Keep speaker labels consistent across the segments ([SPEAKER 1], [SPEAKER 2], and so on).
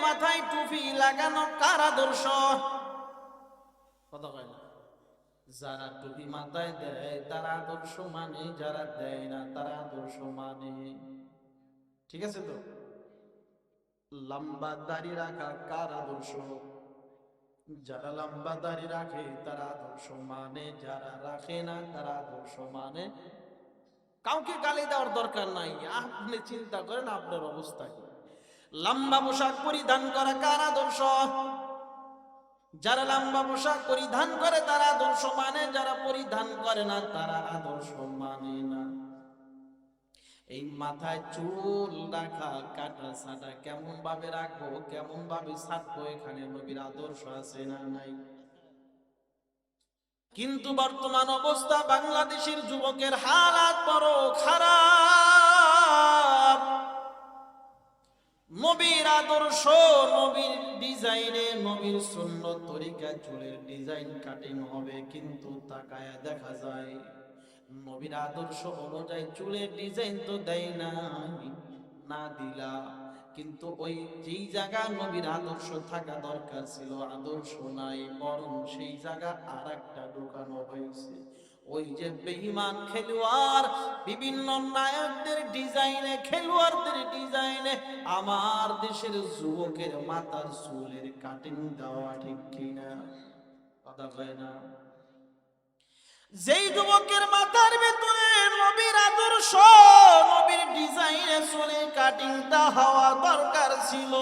[SPEAKER 1] মাথায় টুপি লাগানো কার আদর্শ? যারা টুপি মাথায় দেয়, তারা আদর্শ মানে যারা দেয় না, তারা আদর্শ মানে। ঠিক আছে তো? লম্বা দাড়ি রাখা কার আদর্শ? যারা লম্বা দাড়ি রাখে, তারা আদর্শ মানে যারা রাখে না, তারা আদর্শ মানে। কাউকে গালি দেওয়ার দরকার নাই। আপনি চিন্তা করেন আপনার অবস্থা লম্বা পোশাক পরিধান করা কার আদর্শ? যারা লম্বা পোশাক পরিধান করে তারা আদর্শ মানে যারা পরিধান করে না তারা আদর্শ মানে না। এই মাথায় চুল রাখা কাটা সাটা কেমন ভাবে রাখব, কেমন ভাবে ছাড়বো এখানে নবীর আদর্শ আছে না নাই? কিন্তু বর্তমান অবস্থা বাংলাদেশের যুবকের হালাত বড় খারাপ। আদর্শ নবীর ডিজাইনে, নবীর সুন্নত তরিকা, চুলের ডিজাইন কাটিং হবে, কিন্তু তাকায় দেখা যায় নবীর আদর্শ অনুযায়ী চুলের ডিজাইন তো দেয় না না দিলা। কিন্তু ওই যেই জায়গা নবীর আদর্শ থাকা দরকার ছিল, আদর্শ নাই, বরং সেই জায়গা আর একটা ঢুকানো হয়েছে। ওই যে বেঈমান খেলোয়াড়, বিভিন্ন নায়কদের ডিজাইনে, খেলোয়াড়দের ডিজাইনে আমার দেশের যুবকের মাথার চুলের কাটিং দেওয়া ঠিক কিনা? কথা কয় না। যেই যুবকের মাথার ভেতরে নবীর আদর্শ, নবীর ডিজাইনে চুলের কাটিংটা হওয়া দরকার ছিল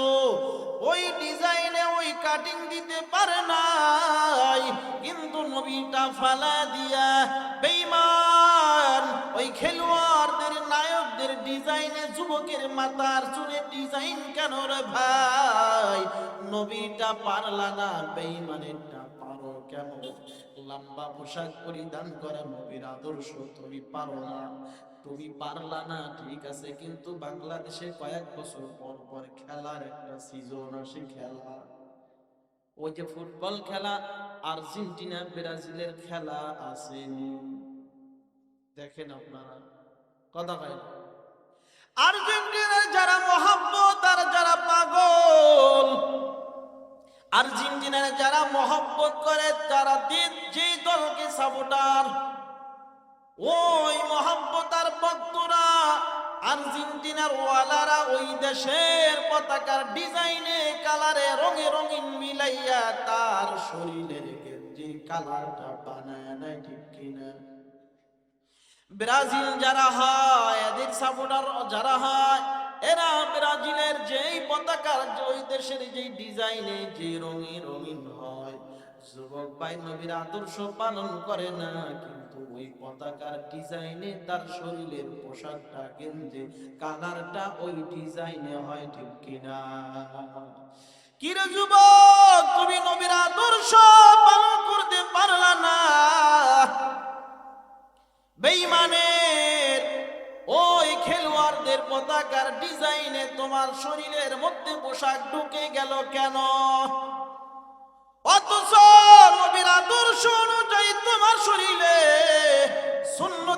[SPEAKER 1] ওই ডিজাইনে ওই কাটিং দিতে পারে নাই। কিন্তু নবীটা ফালা দিয়া বেইমান ওই খেলোয়াড়দের, নায়কদের ডিজাইনে যুবকের মাথার চুরে ডিজাইন কেন রে ভাই? নবীটা পারলা না বেইমানেরটা পারো কেন? লম্বা পোশাক পরিধান করা নবীর আদর্শ তুমি পারো না। তুমি পারলা না, ঠিক আছে, কিন্তু বাংলাদেশে কয়েক বছর পর পর খেলার একটা সিজন আসে, খেলা। ওই যে ফুটবল খেলা, আর্জেন্টিনা, ব্রাজিলের খেলা আসেনি। দেখেন আপনারা, কথা কয়। আর্জেন্টিনার যারা মহাব্বত আর যারা পাগল আর্জেন্টিনার যারা মহব্বত করে, তারা দিন যে দলকে সাপোর্টার, ওই মহব্বত আর ভক্তরা আর্জেন্টিনার ওয়ালারা ওই দেশের পতাকার ডিজাইনে কালারে রঙে রঙিন মিলাইয়া তার শরীরের যে কালারটা বানায় নাই ঠিক কিনা? ব্রাজিল যারা হয়, এদের সাপোর্টার যারা হয় এরা ব্রাজিলের যেই পতাকার ওই দেশের যেই ডিজাইনে যে রঙিন রঙিন হয়। যুবক ভাই, নবীর আদর্শ পালন করে না, কিন্তু ওই পতাকার ডিজাইনে তার শরীরের পোশাকটা গেঞ্জে, কালারটা ওই ডিজাইনে হয় ঠিক কিনা? কিরে যুবক, তুমি নবীর আদর্শ পালন করতে পারলা না? বেঈমানের ওই খেলোয়াড়দের পতাকার ডিজাইনে তোমার শরীরের মধ্যে পোশাক ঢুকে গেল কেন? অথচ নবীর আদর্শ অনুযায়ী তোমার শরীরে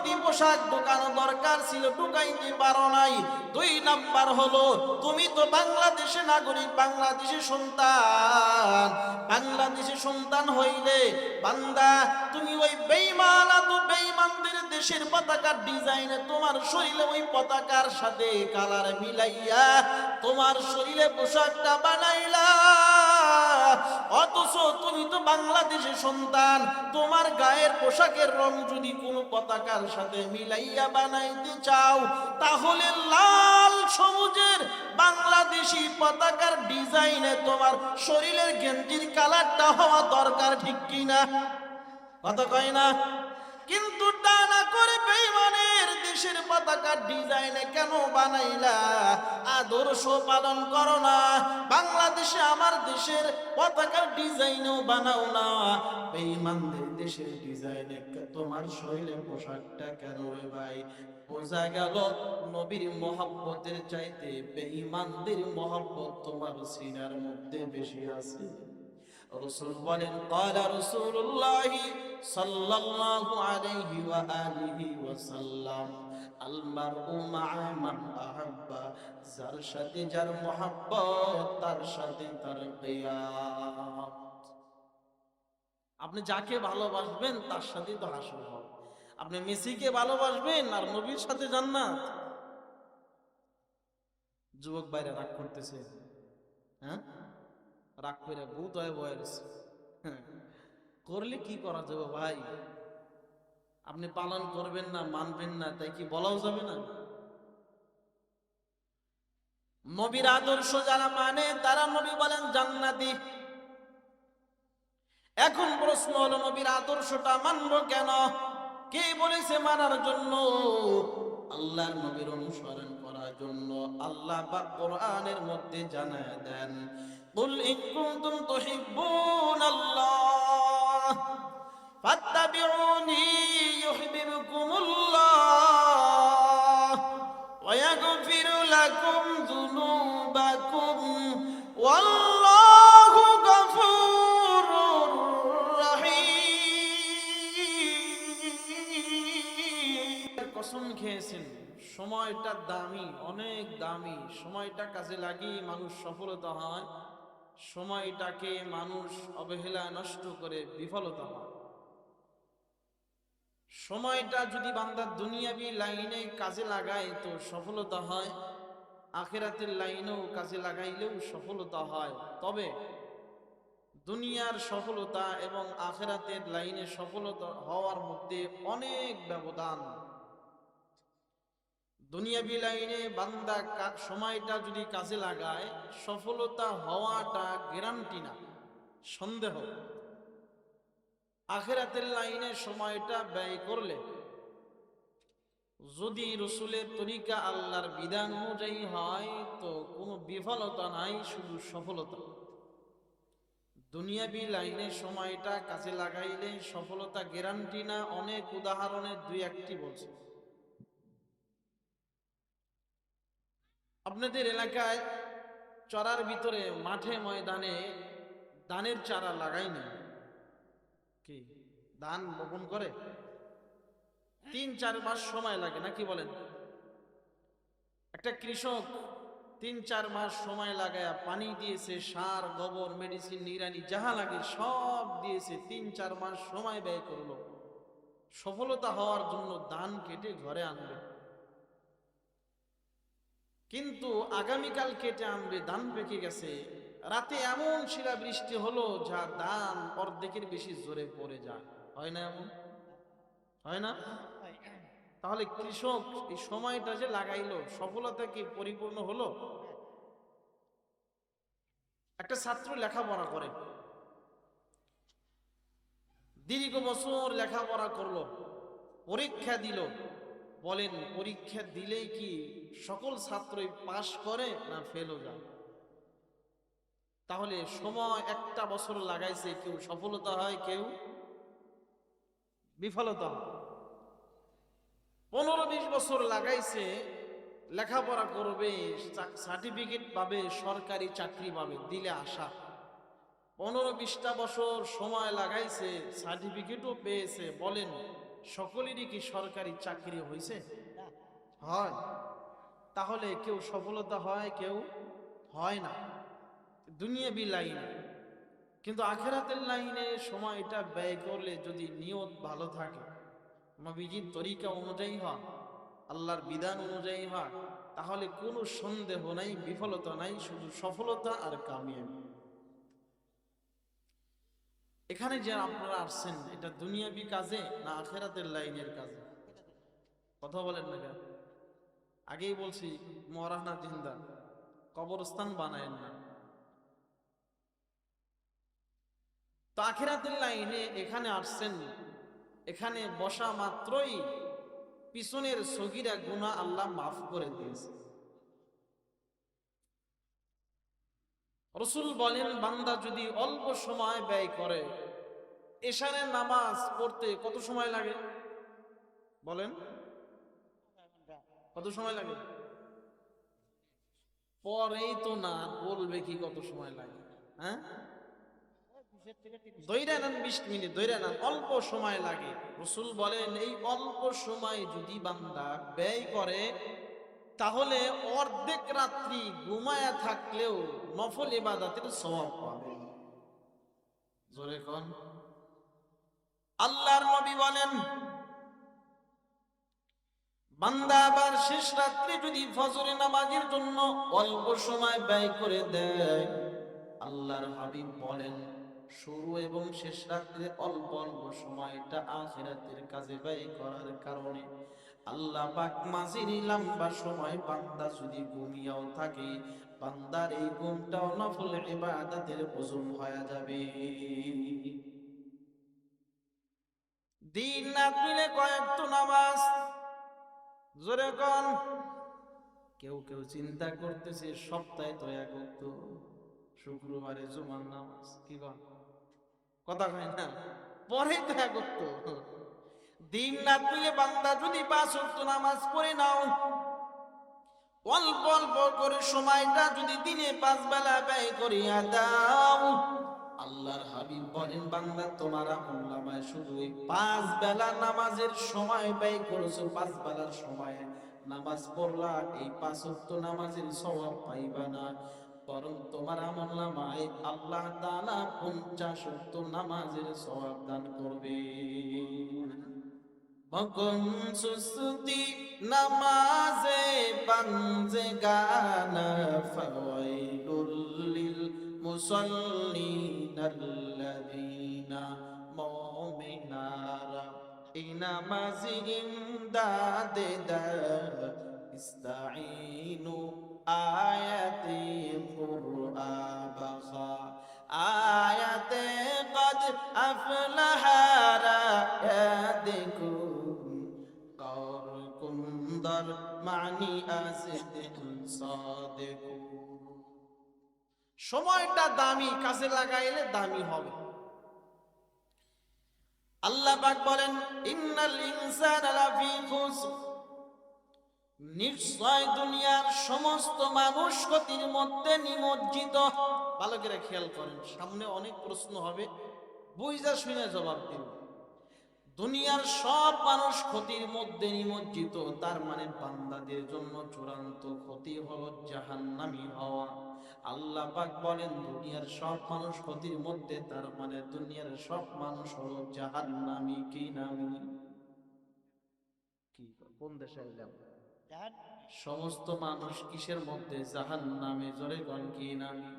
[SPEAKER 1] সুন্নতি পোশাক ঢুকানো দরকার ছিল, ঢুকাইতে পারো নাই। দুই নাম্বার হলো, তুমি তো বাংলাদেশে নাগরিক বাংলাদেশের সন্তান। বাংলাদেশের সন্তান হইলে, বান্দা, তুমি ওই বেইমান তো বেইমানদের দেশের পতাকার ডিজাইনে তোমার শরীরে ওই পতাকার সাথে কালার মিলাইয়া তোমার শরীরে পোশাকটা বানাইলা। অথচ তুমি তো বাংলাদেশের সন্তান, তোমার গায়ের পোশাকের রং যদি পতাকার সাথে মিলাইয়া বানাইতে চাও, তাহলে লাল সবুজের বাংলাদেশি পতাকার ডিজাইনে তোমার শরীরের গেঞ্জির কালারটা হওয়া দরকার, ঠিক কিনা? কথা কয় না? কিন্তু তা না করে বেইমানের দেশের পতাকার ডিজাইনে কেন বানাইলা? আদর্শ পালন করো না। বাংলাদেশে আমার দেশের পতাকার ডিজাইনও বানাও না। বেইমানদের দেশের ডিজাইনে তোমার শরীরে পোশাকটা কেন রে ভাই? বোঝা গেল নবীর মহাব্বতের চাইতে বেঈমানদের মহাব্বত তোমার সিনার মধ্যে বেশি আছে। রসুল বলেন কালা সাল্লাল্লাহু আলাইহি ওয়া আলিহি ওয়া সাল্লাম আল মারউ মান আহাব্বা, যার সাথে যার মহব্বত, তার সাথে তার কিয়ামত। আপনি যাকে ভালোবাসবেন, তার সাথেই তো আসল হবে। আপনি মেসিকে ভালোবাসবেন, আর নবীর সাথে জান্নাত। যুবক বাইরে রাগ করতেছে। হ্যাঁ? রাগ করে বহুত হয়ে বয়স করলে কি করা যাবে ভাই? আপনি পালন করবেন না, মানবেন না, তাই কি বলাও যাবে না? নবীর আদর্শ যারা মানে তারা নবী বলেন জান্নাতি। এখন প্রশ্ন হলো, নবীর আদর্শটা মানবো কেন? কে বলেছে মানার জন্য? আল্লাহর নবীর অনুসরণ করার জন্য। আল্লাহ পাক কোরআনের মধ্যে জানায় দেন قل إن كنتم تحبون الله فاتبعوني يحببكم الله ويغفر لكم ذنوبكم والله غفور رحيم কসম খেয়েছেন সময়টা দামি অনেক দামি সময়টা কাজে লাগিয়ে মানুষ সফলতা হয় সময়টাকে মানুষ অবহেলা নষ্ট করে বিফলতা হয় সময়টা যদি বান্দার দুনিয়াবি লাইনে কাজে লাগায় তো সফলতা হয়, আখেরাতের লাইনেও কাজে লাগাইলেও সফলতা হয়। তবে দুনিয়ার সফলতা এবং আখেরাতের লাইনে সফলতা হওয়ার মধ্যে অনেক ব্যবধান। দুনিয়াবি লাইনে বান্দা সময়টা যদি কাজে লাগায়, সফলতা হওয়াটা গ্যারান্টি না, সন্দেহ। আখেরাতের লাইনে সময়টা ব্যয় করলে, যদি রসুলের তরিকা আল্লাহর বিধান অনুযায়ী হয়, তো কোনো বিফলতা নাই, শুধু সফলতা। দুনিয়াবি লাইনে সময়টা কাজে লাগাইলে সফলতা গ্যারান্টি না, অনেক উদাহরণের দুই একটি বলছে। আপনাদের এলাকায় চড়ার ভিতরে মাঠে ময়দানে ধানের চারা লাগাই না কি? ধান বপন করে? তিন, চার মাস সময় লাগে নাকি বলেন? একটা কৃষক তিন, চার মাস সময় লাগায় পানি দিয়েছে, সার, গোবর, মেডিসিন নিরানি যাহা লাগে সব দিয়েছে, তিন, চার মাস সময় ব্যয় করল। সফলতা হওয়ার জন্য ধান কেটে ঘরে আনবে। কিন্তু আগামীকাল কেটে আনবে, ধান পেকে গেছে। রাতে এমন শিলা বৃষ্টি হলো যা ধান অর্ধেকের বেশি জোরে পড়ে যায় হয় না এমন? হয় না? তাহলে কৃষক এই সময়টা যে লাগাইলো, সফলতা কি পরিপূর্ণ হলো? একটা ছাত্র লেখাপড়া করে। দীর্ঘ বছর লেখাপড়া করল, পরীক্ষা দিল। বলেন, পরীক্ষা দিলেই কি সকল ছাত্রই পাশ করে না ফেলও যায়? তাহলে সময় একটা বছর লাগাইছে, কেউ সফলতা হয়, কেউ বিফলতা হয়। পনেরো বিশ বছর লাগাইছে, লেখাপড়া করবে সার্টিফিকেট পাবে, সরকারি চাকরি পাবে, দিলে আশা। পনেরো বিশটা বছর সময় লাগাইছে সার্টিফিকেটও পেয়েছে, বলেন সকলেরই কি সরকারি চাকরি হয়েছে হয়। তাহলে কেউ সফলতা হয় কেউ হয় না। দুনিয়াবি লাইনে। কিন্তু আখেরাতের লাইনে সময়টা ব্যয় করলে যদি নিয়ত ভালো থাকে নবীজির তরিকা অনুযায়ী হয় আল্লাহর বিধান অনুযায়ী হয় তাহলে কোনো সন্দেহ নাই বিফলতা নাই শুধু সফলতা আর কামিয়াবি। এখানে যে আপনারা আসছেন, এটা দুনিয়াবি কাজে না আখেরাতের লাইনের কাজে? কথা বলেন না কেন? আগেই বলছি মরানা জিন্দা, কবরস্থান বানায়েন না। তো আখেরাতের লাইনে এখানে আসছেন, এখানে বসা মাত্রই পিছনের সগিরা গুণা আল্লাহ মাফ করে দিয়েছে। রসুল বলেন, বান্দা যদি অল্প সময় ব্যয় করে, এশারের নামাজ পড়তে কত সময় লাগে? বলেন। কত সময় লাগে? পরেই তো না, বলবে কি কত সময় লাগে হ্যাঁ? দৈরা নেন বিশ মিনিট দৈরা নেন, অল্প সময় লাগে। রসুল বলেন, এই অল্প সময় যদি বান্দা ব্যয় করে তাহলে অর্ধেক রাত্রি ঘুমায়া থাকলেও নফল ইবাদতের স্বভাব পাবে। জোরে কোন। আল্লাহর নবী বলেন, বান্দা আবার শেষ রাত্রে যদি ফজরে নামাজের জন্য অল্প সময় ব্যয় করে দেয়, আল্লাহর হাবিব বলেন শুরু এবং শেষ রাত্রে অল্প অল্প সময়টা আখিরাতের কাজে ব্যয় করার কারণে আল্লাহ পাক মাঝির লম্বা সময় বান্দা যদি ঘুমিয়েও থাকে, বান্দার এই ঘুমটাও নফল ইবাদতের ওজন হয়ে যাবে। দিন রাত মিলে কয়েকটা নামাজ, জোরে কেউ কেউ চিন্তা করতেছে, সপ্তাহে তো এক শুক্রবারে জুমার নামাজ, কি কন কথা কয় না? পরে তো এক তো দিন রাত মিলে বান্দা যদি পাঁচ নামাজ পড়ে নাও, অল্প অল্প করে সময়টা যদি দিনে পাঁচ বেলা ব্যয় করিয়া দাও, আল্লাহর হাবিব বলেন, বান্দা, তোমার আমল নামায় শুধু ওই পাঁচ বেলা নামাজের সময় ব্যয় করেছ, পাঁচ বেলার সময় নামাজ পড়লা, এই পাঁচ নামাজের স্বভাব পাইবা না। বরং তোমার আমল নামায় আল্লাহ তাআলা পঞ্চাশ নামাজের স্বভাব দান করবে। মগন সুস্তি নামাজে পাঞ্জে গানা ফাওয়াইলুল লিল মুসাল্লিন আল্লাযীনা মুমিনারা ইনামাজি ইমদাদে দা ইস্তাঈনু আয়াতি কুরআবাখা আয়াতে قد أفلح রায়াদিকুম কর কুন্দর মানি আসিদিন সাদিকুম সময়টা দামি কাজে লাগাইলে দামি হবে আল্লাহ পাক বলেন ইন্নাল ইনসানা লাফি খুসর নিশ্চয় দুনিয়ার সমস্ত মানুষ ক্ষতির মধ্যে নিমজ্জিত। বালকেরা খেয়াল করেন, সামনে অনেক প্রশ্ন হবে, বুঝা শুনে জবাব দিন। দুনিয়ার সব মানুষ ক্ষতির মধ্যে নিমজ্জিত, তার মানে বান্দাদের জন্য চূড়ান্ত ক্ষতি হলো জাহান্নামী হওয়া। আল্লাহ পাক বলেন, দুনিয়ার সব মানুষ ক্ষতির মধ্যে, তার মানে দুনিয়ার সব মানুষ হলো জাহান্নামী কি নামি কি? কোন দেশে এলাম? সমস্ত মানুষ কিসের মধ্যে? জাহান নামে জোরে গণ কি নামে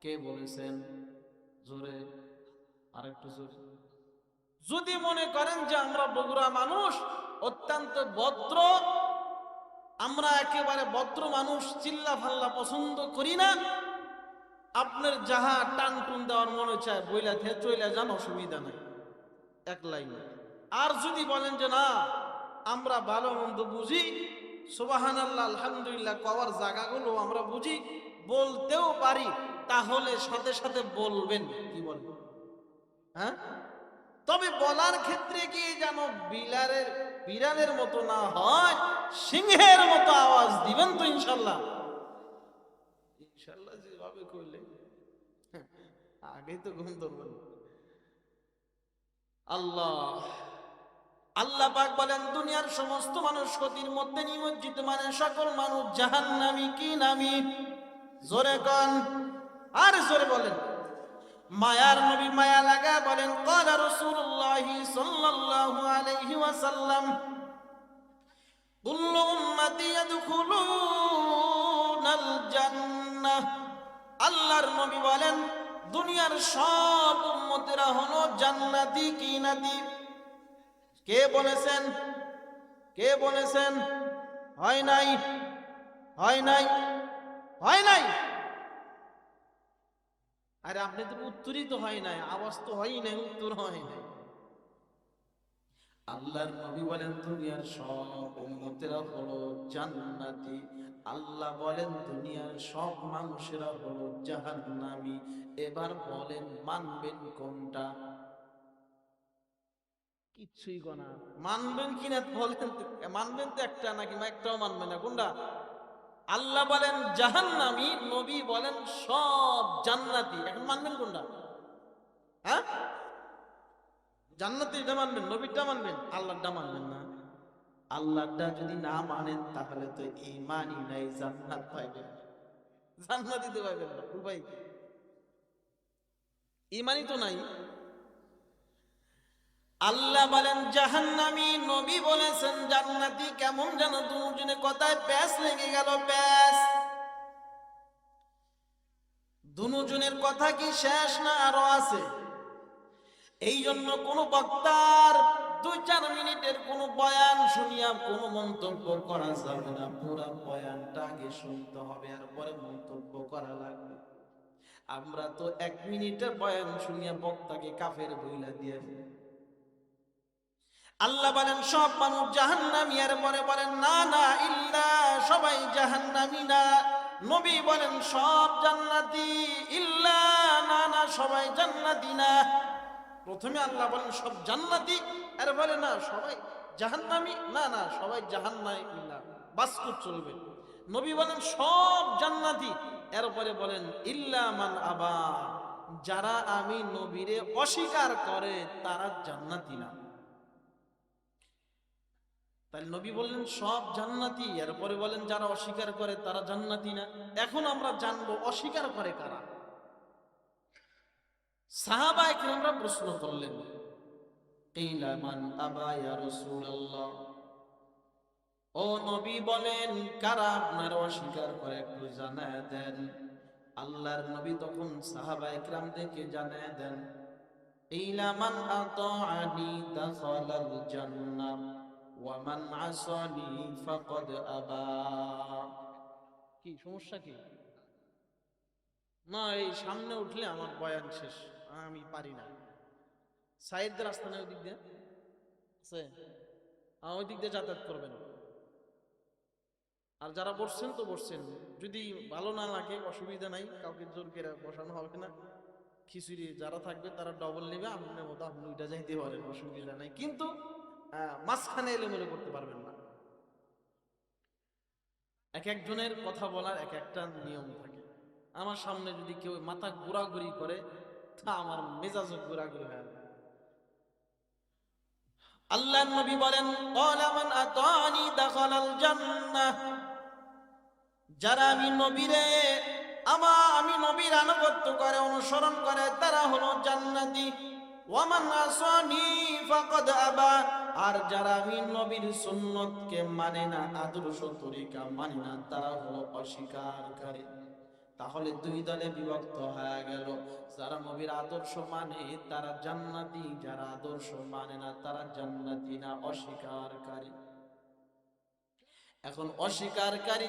[SPEAKER 1] কে বলেছেন? জোরে আরেকটু জোরে। যদি মনে করেন যে আমরা বগুড়া মানুষ অত্যন্ত ভদ্র আমরা একেবারে ভদ্র মানুষ চিল্লা ফাল্লা পছন্দ করি না আপনার যাহা টান টুন দেওয়ার মনে চায় বইলা থে চইলা যান অসুবিধা নাই। এক লাইন। আর যদি বলেন যে না আমরা ভালো মন্দ বুঝি সুবাহান আল্লাহ আলহামদুলিল্লাহ কওয়ার জায়গাগুলো আমরা বুঝি বলতেও পারি তাহলে সাথে সাথে বলবেন কি বলবেন হ্যাঁ? তবে বলার ক্ষেত্রে কি যেন বিলারের বিড়ালের মতো না হয় সিংহের মতো আওয়াজ দিবেন তো ইনশাল্লাহ। ইনশাল্লাহ যেভাবে করলে হ্যাঁ, আগে তো ঘুম ধরবেন। আল্লাহ। আল্লাহ পাক বলেন, দুনিয়ার সমস্ত মানুষ ক্ষতির মধ্যে নিমজ্জিত মানে সকল মানুষ জাহান নামি কি নামি? জোরে কন। আর জোরে বলেন। মায়ার নবী মায়া লাগা বলেন কলা রসুল্লাহি সাল্লাল্লাহু আলাইহি ওয়াসাল্লাম, কুল্লু উম্মতি ইয়াদখুলুনাল জান্নাহ আল্লাহর নবী বলেন, দুনিয়ার সব উম্মতেরা হলো জান্নাতি কি নাতি? কে বলেছেন? কে বলেছেন? হয় নাই? হয় নাই? হয় নাই? আরে আপনি তো উত্তরই তো হয় নাই, আওয়াজ তো হয় নাই, উত্তর হয় নাই। আল্লাহর নবী বলেন, দুনিয়ার সব উম্মতেরা হলো জান্নাতি। আল্লাহ বলেন, দুনিয়ার সব মানুষেরা হলো জাহান্নামী। এবার বলেন, মানবেন কোনটা? কিচ্ছুই গনা মানবেন কিনা বলেন মানবেন তো একটা নাকি একটাও মানবেন না, কোনটা? আল্লাহ বলেন, জাহান্নামী, নবী বলেন, সব জান্নাতি। এখন মানবেন কোনটা? হ্যাঁ? জান্নাতে এটা মানবেন, নবীরটা মানবেন আল্লাহটা মানবেন না। আল্লাহটা যদি না মানেন, তাহলে তো ইমানই নাই, জান্নাত পাইবেন। জান্নাত দিতে পারবেন না উপায় ইমানই তো নাই। আল্লাহ বলেন, জাহান্নামী নবী বলেছেন, জান্নাতি কেমন যেন দুজনে কথায় প্যাস লেগে গেল প্যাস দুজনের কথা কি শেষ না আরও আছে? এই জন্য কোন বক্তার দুই চার মিনিটের কোন বয়ান শুনিয়া কোন মন্তব্য করা যাবে না। পুরা বয়ানটা আগে শুনতে হবে, আর পরে মন্তব্য করা লাগবে। আমরা তো এক মিনিটের বয়ান শুনিয়া বক্তাকে কাফের বইলা দিয়ে। আল্লাহ বলেন, সব মানুষ জাহান্নামী। আর পরে বলেন, না না, ইল্লা, সবাই জাহান্নামী না। নবী বলেন, সব জান্নাতি। ইল্লা, না না, সবাই জান্নাতি না। প্রথমে আল্লাহ বলেন, সব জান্নাতি। আর বলে, না, সবাই জাহান্নামী, না না, সবাই জাহান্নামী না। বাস্তব চলবে। নবী বলেন, সব জান্নাতি। এরপরে বলেন, ইল্লা মান আবা। যারা আমি নবীরে অস্বীকার করে, তারা জান্নাতি না। তাহলে নবী বললেন, সব জান্নাতি। এরপরে বলেন, যারা অস্বীকার করে তারা জান্নাতি না। এখন আমরা জানব, অস্বীকার করে কারা? সাহাবা আমরা প্রশ্ন করলেন ও নবী বলেন, কারা আপনার অস্বীকার করে একটু জানায় দেন। আল্লাহর নবী তখন সাহাবা একরামদেরকে জানায় দেন ইলা মান আতাআনি দাখালাল জান্নাহ ওয়া মান আসানি ফাকাদ আবা। কি, সমস্যা কি? না, এই সামনে উঠলে আমার বয়ান শেষ, আমি পারি না। সাইদদের রাস্তা নেই দিক দিয়ে? আছে? ওই দিক দিয়ে যাতায়াত করবেন। আর যারা বসছেন তো বসছেন। যদি ভালো না লাগে, অসুবিধা নাই, কাউকে জোর করে বসানো হবে না। খিচুড়ি যারা থাকবে, তারা ডবল নেবে আপনার মতো আপনি ওইটা যাইতে পারেন, অসুবিধা নাই। কিন্তু মাঝখানে এলোমেলো করতে পারবেন না। এক একজনের কথা বলার এক একটা নিয়ম থাকে। আমার সামনে যদি কেউ মাথা ঘোরাঘুরি করে, তা আমার মেজাজও ঘোরাঘুরি হয় আল্লাহ নবী বলেন "ক্বালা আতানি দাখালাল জান্নাহ। যারা আমি নবীরে, আমা আমি নবীর আনুগত্য করে, অনুসরণ করে, তারা হলো জান্নাতি। ওয়ামান আসানি ফাকাদ আবা। আর যারা আমি নবীর সুন্নতকে মানে না, আদর্শ তরিকা মানে না, তারা হলো অস্বীকারী। তাহলে দুই দলে বিভক্ত হয়ে গেল। যারা নবীর আদর্শ মানে তারা জান্নাতি। যারা আদর্শ মানে না, তারা জান্নাতি না, অস্বীকারী। এখন অস্বীকারী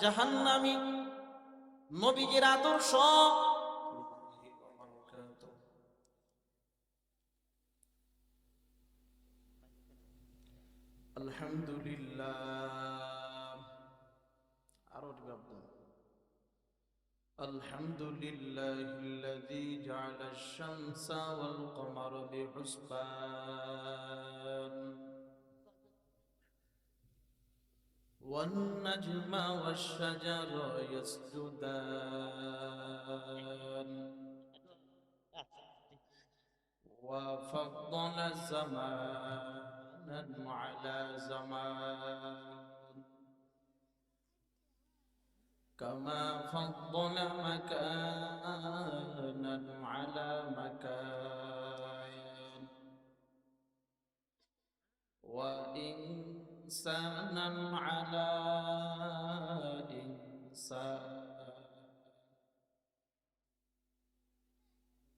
[SPEAKER 1] জাহান্নামী নবীজির আদর্শ আলহামদুলিল্লাহ আরো শব্দ الحمد لله الذي جعل الشمس والقمر بحسبان والنجم والشجر يسجدان وفضل زمانا على زمان. كما فضل مكانا على مكان. وإنسانا على إنسان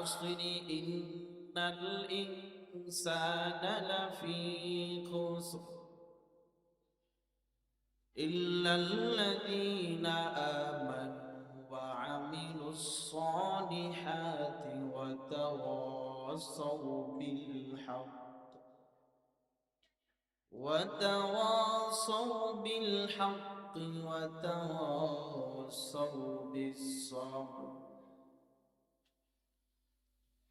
[SPEAKER 1] والعصر إن الإنسان لفي خسر. إلا الذين آمنوا وعملوا الصالحات وتواصوا بالحق. وتواصوا بالحق وتواصوا بالصبر.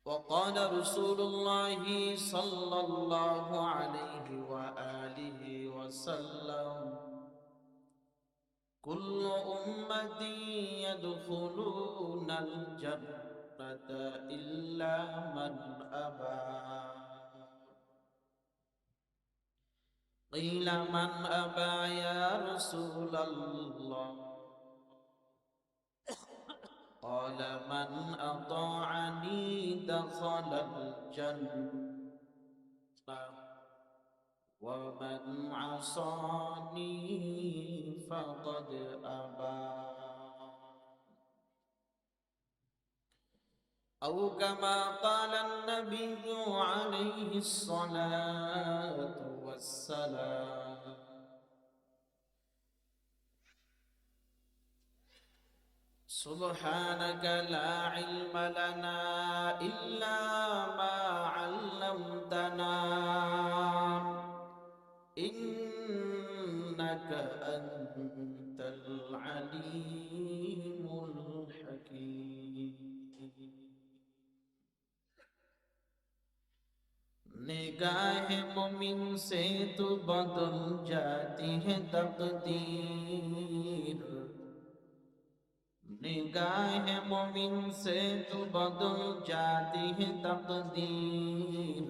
[SPEAKER 1] وقال رسول الله صلى الله عليه وآله وسلم كل أمتي يدخلون الجنة إلا من أبى. قيل من أبى يا رسول الله؟ قال من أطاعني دخل الجنة ومن عصاني فقد أبى. أو كما قال النبي عليه الصلاة والسلام سبحانك لا علم لنا إلا ما علمتنا إنك أنت العليم الحكيم نگاہ مومن سے تو بدل جاتی ہے تقدیر نگاہ مومن سے تو بدل جاتی ہے تقدیر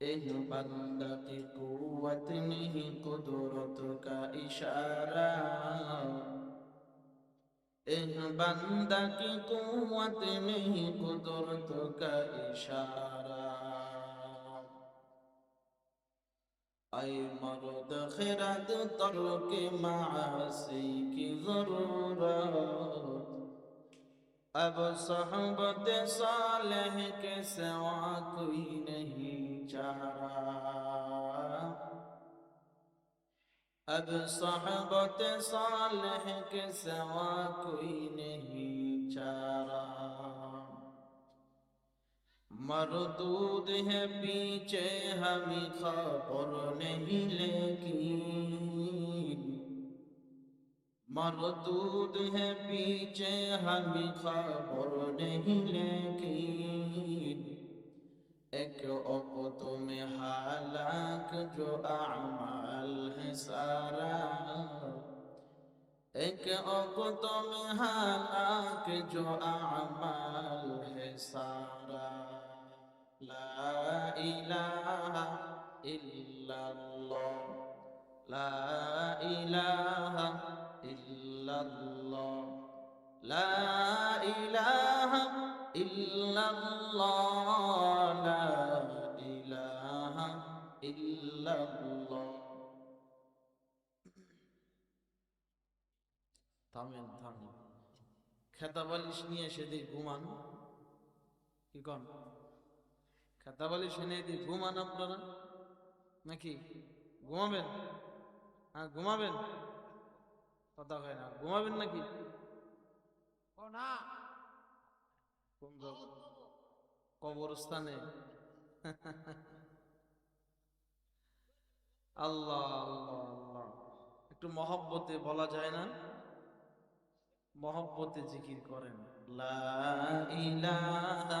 [SPEAKER 1] ایک بندہ کی قوت نہیں قدرت کا اشارہ ایک بندہ کی قوت نہیں قدرت کا اشارہ اے مرد خرد ترک معاسی کی ضرورت۔ اب صحبت صالح کے سوا کوئی نہیں چاہا اب صحبت صالح کے سوا کوئی نہیں چارہ مردود ہے پیچھے ہمیں خبر نہیں لیکن مردود ہے پیچھے ہمیں خبر نہیں لیکن ایک اوقت میں حالک جو اعمال ہے سارا ایک اوقت میں حالک جو اعمال ہے سارا لا إله إلا الله لا إله إلا الله لا إله إلا الله لا إله إلا الله থামেন থামেন খেতা বালিশ নিয়ে সেদিক ঘুমান কি কন খাতা বালিশ এনে দিয়ে ঘুমান আপনারা? নাকি? ঘুমাবেন? হ্যাঁ ঘুমাবেন? কথা হয় না ঘুমাবেন নাকি? জায়গা? কবরস্থানে? আল্লাহ আল্লাহ আল্লাহ। একটু মহব্বতে বলা যায় না? মহব্বতে জিকির করেন। লা ইলাহা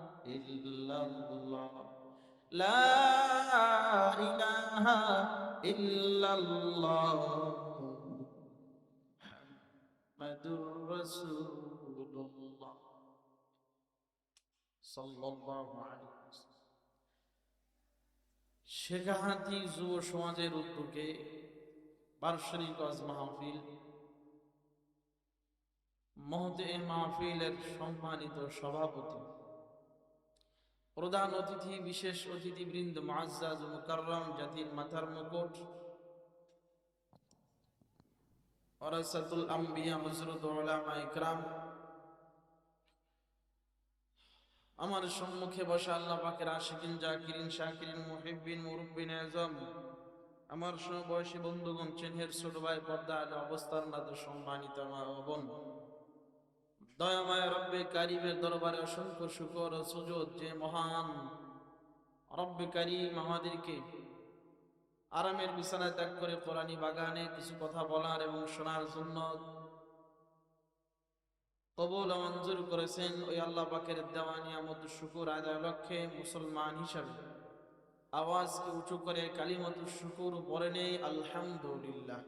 [SPEAKER 1] শেখাহাতি যুব সমাজের উদ্যোগে পার্শ্বিক মাহফিল। মহদে মাহফিলের সম্মানিত সভাপতি। প্রধান অতিথি, বিশেষ অতিথিবৃন্দ, মুআজ্জাজ মুকাররম জাতির মাথার মুকুট। ওরাসাতুল আম্বিয়া হযরত উলামা ইকরাম। আমার সম্মুখে বসা আল্লাহ পাকের আশিকিন, জাকিরিন, শাকিরিন, মুহিব্বিন, মুরব্বিন আজম আমার সমবয়সী বন্ধুগণ চিহ্নের ছোট ভাই, পর্দা অবস্থার নাতে সম্মানিত আমার বোন। দয়াময় রব্বে কারিমের দরবারে অসংখ্য শুকর সুযোগ যে মহান রব্বে কারিম আমাদেরকে আরামের বিছানায় ত্যাগ করে কোরআনী বাগানে কিছু কথা বলার এবং শোনার জন্য কবুল মঞ্জুর করেছেন ওই আল্লাহ পাকের দেওয়া নিয়ামত শুকুর আদায় লক্ষ্যে মুসলমান হিসাবে। আওয়াজকে উঁচু করে কালিমত শুকুর পরে নেই, আলহামদুলিল্লাহ।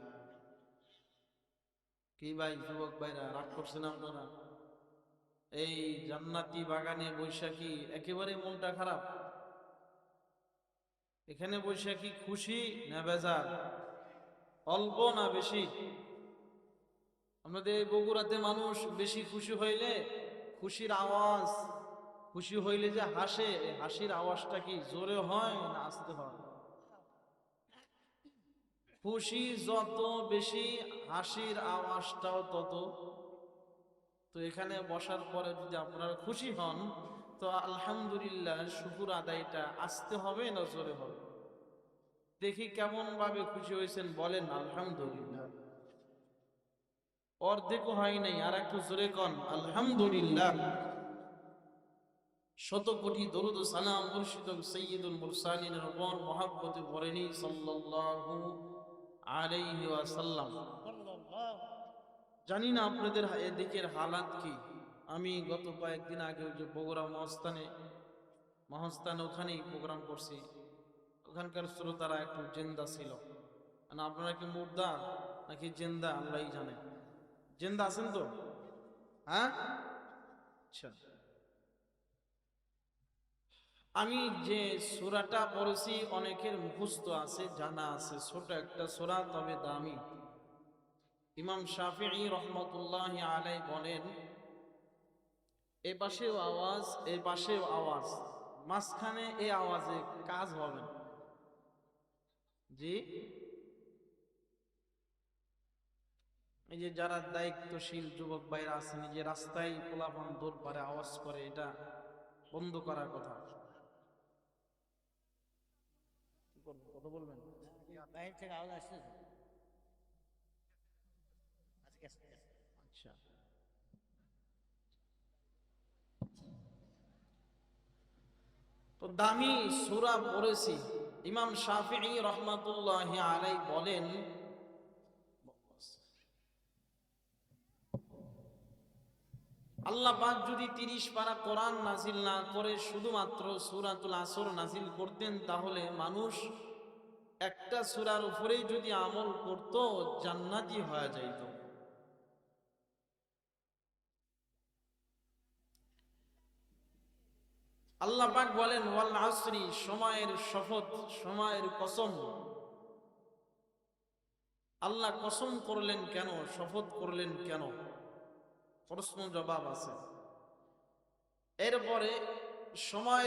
[SPEAKER 1] কি ভাই, যুবক ভাইরা, রাগ করছেন আপনারা? এই জান্নাতি বাগানে বৈশাখী একেবারে মনটা খারাপ? এখানে বৈশাখী খুশি না বেজার? অল্প না বেশি? আমাদের বগুড়াতে মানুষ বেশি খুশি হইলে খুশির আওয়াজ, খুশি হইলে যে হাসে, এই হাসির আওয়াজটা কি জোরে হয় না আস্তে হয়? খুশি যত বেশি, হাসির আওয়াজটাও তত তো এখানে বসার পরে যদি আপনারা খুশি হন, তো আলহামদুলিল্লাহ শুকুর আদায়টা আসতে হবে না জোরে হবে। দেখি কেমন ভাবে খুশি হয়েছেন, বলেন আলহামদুলিল্লাহ। অর্ধেকও হয় নাই আর একটু জোরে কন, আলহামদুলিল্লাহ। শত কোটি দরুদ সালাম মুর্শিদ সৈয়দুল মুরসালিনের উপর মহাব্বতে ভরেনি সাল্লাল্লাহু আলাইহি ওয়াসাল্লাম। জানি না আপনাদের এদিকের হালাত কি। আমি গত কয়েকদিন আগে যে বগুড়া মহস্থানে মহস্থানে ওখানেই প্রোগ্রাম করছি। ওখানকার শ্রোতারা একটু জেন্দা ছিল। না আপনারা কি মুর্দা নাকি জেন্দা, আল্লাহই জানে। জেন্দা আছেন তো? হ্যাঁ? আচ্ছা। আমি যে সুরাটা পড়েছি, অনেকের মুখস্থ আছে, জানা আছে। ছোট একটা সুরা, তবে দামি। ইমাম শাফিঈ রহমতুল্লাহ আলাই বলেন এ পাশেও আওয়াজ এ পাশেও আওয়াজ। মাঝখানে এই আওয়াজে কাজ হবে না। জি? এই যে যারা দায়িত্বশীল যুবক ভাইরা আছেন এই যে রাস্তায় পোলাপান দৌড় পারে আওয়াজ করে এটা বন্ধ করার কথা। কথা বলবেন?
[SPEAKER 2] বাইরে থেকে আওয়াজ আসতেছে।
[SPEAKER 1] আচ্ছা। তো দামি সুরা পড়েছি। ইমাম শাফিঈ রহমাতুল্লাহ আলাই বলেন, আল্লাহ পাক যদি তিরিশ পারা কোরআন নাজিল না করে শুধুমাত্র সুরাতুল আসর নাজিল করতেন, তাহলে মানুষ একটা সুরার উপরেই যদি আমল করত, জান্নাতি হয়ে যাইত। আল্লাহ পাক বলেন, ওয়াল আসরি, সময়ের শপথ, সময়ের কসম। আল্লাহ কসম করলেন কেন, শপথ করলেন কেন? প্রশ্ন জবাব আছে। এরপরে সময়